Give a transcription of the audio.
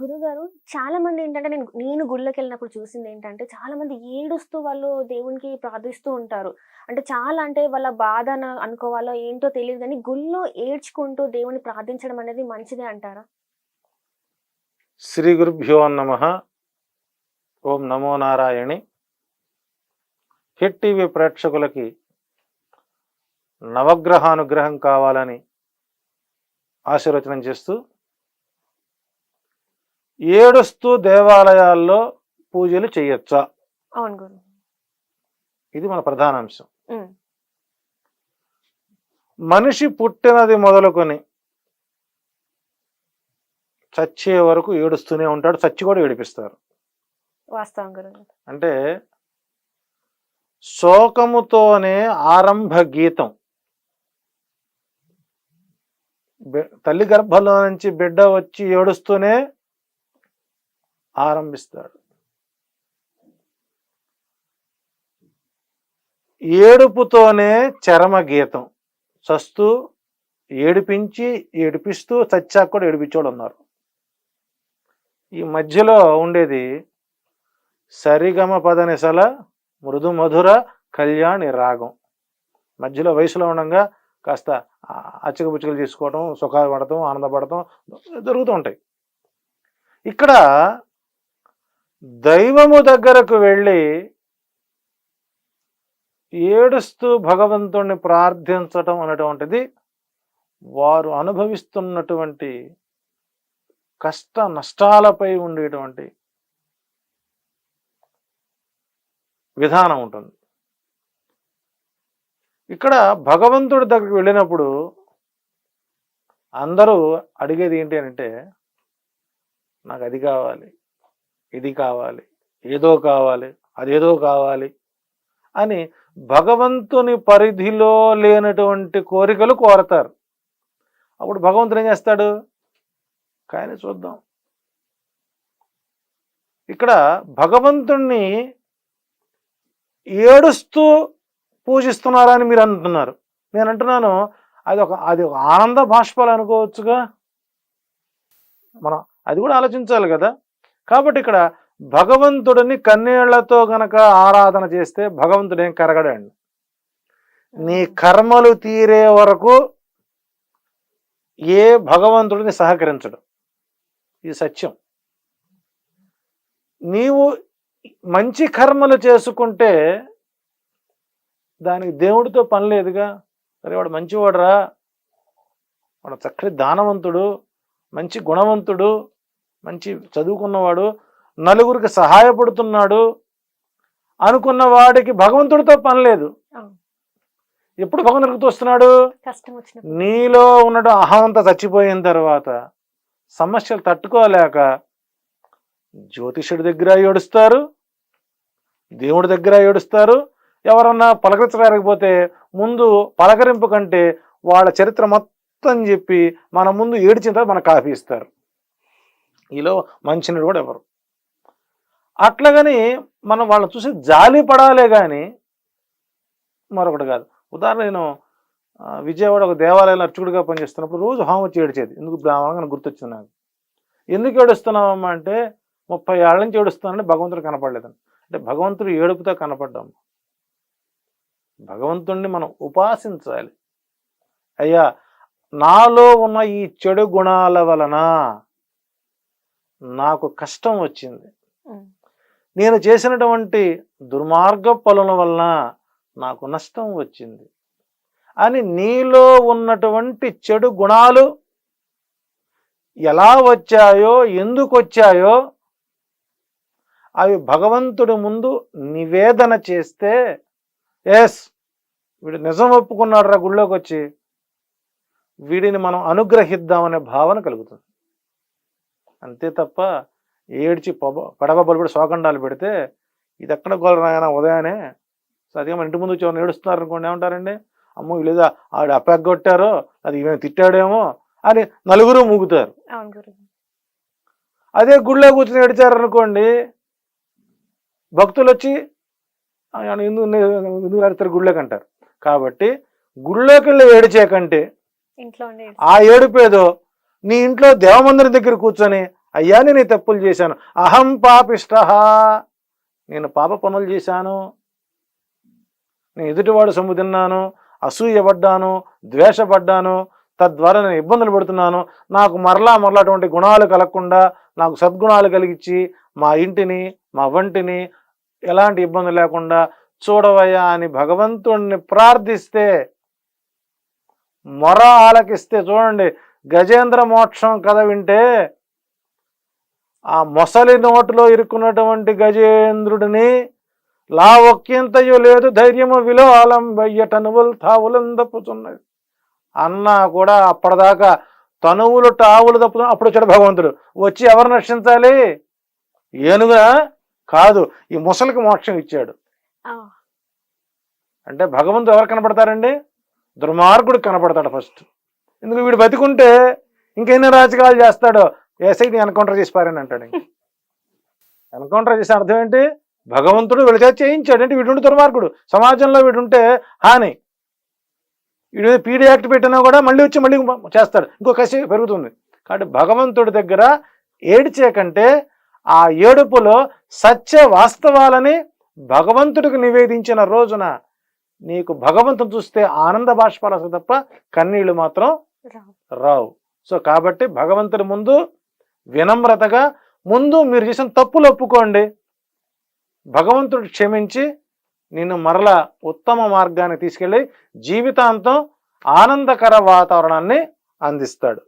గురుగారు చాలా మంది ఏంటంటే నేను నేను గుళ్ళకి వెళ్ళినప్పుడు చూసింది ఏంటంటే చాలా మంది ఏడుస్తూ వాళ్ళు దేవునికి ప్రార్థిస్తూ ఉంటారు. అంటే చాలా అంటే వాళ్ళ బాధ అనుకోవాలో ఏంటో తెలియదు కానీ గుళ్ళో ఏడ్చుకుంటూ దేవుని ప్రార్థించడం అనేది మంచిదే అంటారా? శ్రీ గురుభ్యో నమ. ఓం నమో నారాయణి. హిట్ టీవీ ప్రేక్షకులకి నవగ్రహానుగ్రహం కావాలని ఆశీర్వచనం చేస్తూ ఏడుస్తూ దేవాలయాల్లో పూజలు చేయొచ్చా? ఇది మన ప్రధాన అంశం. మనిషి పుట్టినది మొదలుకొని చచ్చే వరకు ఏడుస్తూనే ఉంటాడు చచ్చి కూడా ఏడిపిస్తారు. అంటే శోకముతోనే ఆరంభ గీతం. తల్లి గర్భంలో నుంచి బిడ్డ వచ్చి ఏడుస్తూనే ఆరంభిస్తాడు. ఏడుపుతోనే చరమ గీతం. చస్తూ ఏడిపించి ఏడిపిస్తూ చచ్చాక కూడా ఏడిపించోడు ఉన్నారు. ఈ మధ్యలో ఉండేది సరిగమ పదనిసల మృదు మధుర కళ్యాణి రాగం. మధ్యలో వయసులో ఉండగా కాస్త అచ్చకబుచ్చకలు తీసుకోవడం సుఖాలు పడటం ఆనందపడటం జరుగుతూ ఉంటాయి. ఇక్కడ దైవము దగ్గరకు వెళ్ళి ఏడుస్తూ భగవంతుణ్ణి ప్రార్థించటం అనేటువంటిది వారు అనుభవిస్తున్నటువంటి కష్ట నష్టాలపై ఉండేటువంటి విధానం ఉంటుంది. ఇక్కడ భగవంతుడి దగ్గరికి వెళ్ళినప్పుడు అందరూ అడిగేది ఏంటి అంటే నాకు అది కావాలి ఇది కావాలి ఏదో కావాలి అదేదో కావాలి అని భగవంతుని పరిధిలో లేనటువంటి కోరికలు కోరతారు. అప్పుడు భగవంతుడు ఏం చేస్తాడు? కానీ చూద్దాం. ఇక్కడ భగవంతుణ్ణి ఏడుస్తూ పూజిస్తున్నారని మీరు అంటున్నారు. నేను అంటున్నాను అది ఒక అది ఒక ఆనంద బాష్పాలు అనుకోవచ్చుగా. మనం అది కూడా ఆలోచించాలి కదా. కాబట్టి ఇక్కడ భగవంతుడిని కన్నీళ్ళతో గనక ఆరాధన చేస్తే భగవంతుడు ఏం కరగడండి? నీ కర్మలు తీరే వరకు ఏ భగవంతుడిని సహకరించడు. ఇది సత్యం. నీవు మంచి కర్మలు చేసుకుంటే దానికి దేవుడితో పని లేదుగా. సరే వాడు మంచివాడురా. వాడు చక్కటి దానవంతుడు మంచి గుణవంతుడు మంచి చదువుకున్నవాడు నలుగురికి సహాయపడుతున్నాడు అనుకున్న వాడికి భగవంతుడితో పని లేదు. ఎప్పుడు భగవంతుడికి తోస్తున్నాడు నీలో ఉన్నట్టు అహమంతా చచ్చిపోయిన తర్వాత సమస్యలు తట్టుకోలేక జ్యోతిషుడి దగ్గర ఏడుస్తారు దేవుడి దగ్గర ఏడుస్తారు ఎవరన్నా పలకరించలేకపోతే ముందు పలకరింపు కంటే వాళ్ళ చరిత్ర మొత్తం చెప్పి మన ముందు ఏడిచిన తర్వాత మనకు కాఫీ ఇస్తారు. ఈలో మంచినీడు కూడా ఎవరు? అట్లాగని మనం వాళ్ళని చూసి జాలి పడాలే కానీ మరొకటి కాదు. ఉదాహరణ నేను విజయవాడ ఒక దేవాలయంలో అర్చకుడిగా పనిచేస్తున్నప్పుడు రోజు హోమం ఏడిచేది. ఎందుకు బ్రాహ్మణంగా గుర్తొచ్చింది నాకు? ఎందుకు ఏడుస్తున్నామమ్మా అంటే ముప్పై ఏళ్ళ నుంచి ఏడుస్తున్నానంటే భగవంతుడు కనపడలేదని అంటే భగవంతుడు ఏడుపుతో కనపడ్డాము. భగవంతుణ్ణి మనం ఉపాసించాలి. అయ్యా నాలో ఉన్న ఈ చెడు గుణాల వలన నాకు కష్టం వచ్చింది. నేను చేసినటువంటి దుర్మార్గ పనుల వలన నాకు నష్టం వచ్చింది. అని నీలో ఉన్నటువంటి చెడు గుణాలు ఎలా వచ్చాయో ఎందుకు వచ్చాయో అవి భగవంతుడి ముందు నివేదన చేస్తే ఎస్ వీడు నిజం ఒప్పుకున్నాడు రా గుళ్ళోకి వచ్చి వీడిని మనం అనుగ్రహిద్దామనే భావన కలుగుతుంది. అంతే తప్ప ఏడ్చి పొబ పడవ బలపడి శోకండాలు పెడితే ఇది ఎక్కడ గోల నాయన ఉదయానే. సో అదే మన ఇంటి ముందు వచ్చి ఏడుస్తున్నారు అనుకోండి ఏమంటారండి? అమ్మో లేదా ఆవిడ అప్పెగ్గొట్టారో అది ఈమె తిట్టాడేమో అని నలుగురు మూగుతారు. అదే గుళ్ళో కూర్చొని ఏడిచారు అనుకోండి భక్తులు వచ్చి ఎందుకు ఎందుకు నడుస్తారు గుళ్ళోకి అంటారు కాబట్టి గుళ్ళోకి వెళ్ళి ఏడిచే కంటే ఇంట్లో ఉండి ఆ ఏడుపేదో నీ ఇంట్లో దేవమందిరం దగ్గర కూర్చొని అయ్యా నేను ఈ తప్పులు చేశాను. అహం పాపిష్ట. నేను పాప పనులు చేశాను. నేను ఎదుటివాడు సొమ్ము తిన్నాను. అసూయపడ్డాను ద్వేషపడ్డాను. తద్వారా నేను ఇబ్బందులు పడుతున్నాను. నాకు మరలా మరలా అటువంటి గుణాలు కలగకుండా నాకు సద్గుణాలు కలిగించి మా ఇంటిని మా వంటిని ఎలాంటి ఇబ్బంది లేకుండా చూడవయ్యా అని భగవంతుణ్ణి ప్రార్థిస్తే మొర ఆలకిస్తే చూడండి. గజేంద్ర మోక్షం కథ వింటే ఆ మొసలి నోటిలో ఇరుక్కున్నటువంటి గజేంద్రుడిని లావొక్కింతయు లేదు ధైర్యము విలోలం బయ్య టనువులు తావులం తప్పుతున్నది అన్నా కూడా అప్పటిదాకా తనువులు టావులు తప్పుతున్న అప్పుడు వచ్చాడు భగవంతుడు వచ్చి ఎవరు రక్షించాలి? ఏనుగా కాదు ఈ ముసలికి మోక్షం ఇచ్చాడు. అంటే భగవంతుడు ఎవరు కనపడతారండి? దుర్మార్గుడు కనపడతాడు ఫస్ట్. ఎందుకు వీడు బతికుంటే ఇంకెన్ని రాజకీయాలు చేస్తాడో? ఏసైని ఎన్కౌంటర్ చేసి పారని అంటాడు ఎన్కౌంటర్ చేసిన అర్థం ఏంటి? భగవంతుడు వీళ్ళ చేత చేయించాడు. అంటే వీడు దుర్మార్గుడు. సమాజంలో వీడు ఉంటే హాని. వీడు పీడీ యాక్ట్ పెట్టినా కూడా మళ్ళీ వచ్చి మళ్ళీ చేస్తాడు. ఇంకో కసి పెరుగుతుంది. కాబట్టి భగవంతుడి దగ్గర ఏడ్చే కంటే ఆ ఏడుపులో సత్య వాస్తవాలని భగవంతుడికి నివేదించిన రోజున నీకు భగవంతుని చూస్తే ఆనంద బాష్పాలు వస్తాయి తప్ప కన్నీళ్ళు మాత్రం. రావు. సో కాబట్టి భగవంతుడి ముందు వినమ్రతగా ముందు మీరు చేసిన తప్పులు ఒప్పుకోండి. భగవంతుడు క్షమించి నిన్ను మరల ఉత్తమ మార్గాన్ని తీసుకెళ్ళి జీవితాంతం ఆనందకర వాతావరణాన్ని అందిస్తాడు.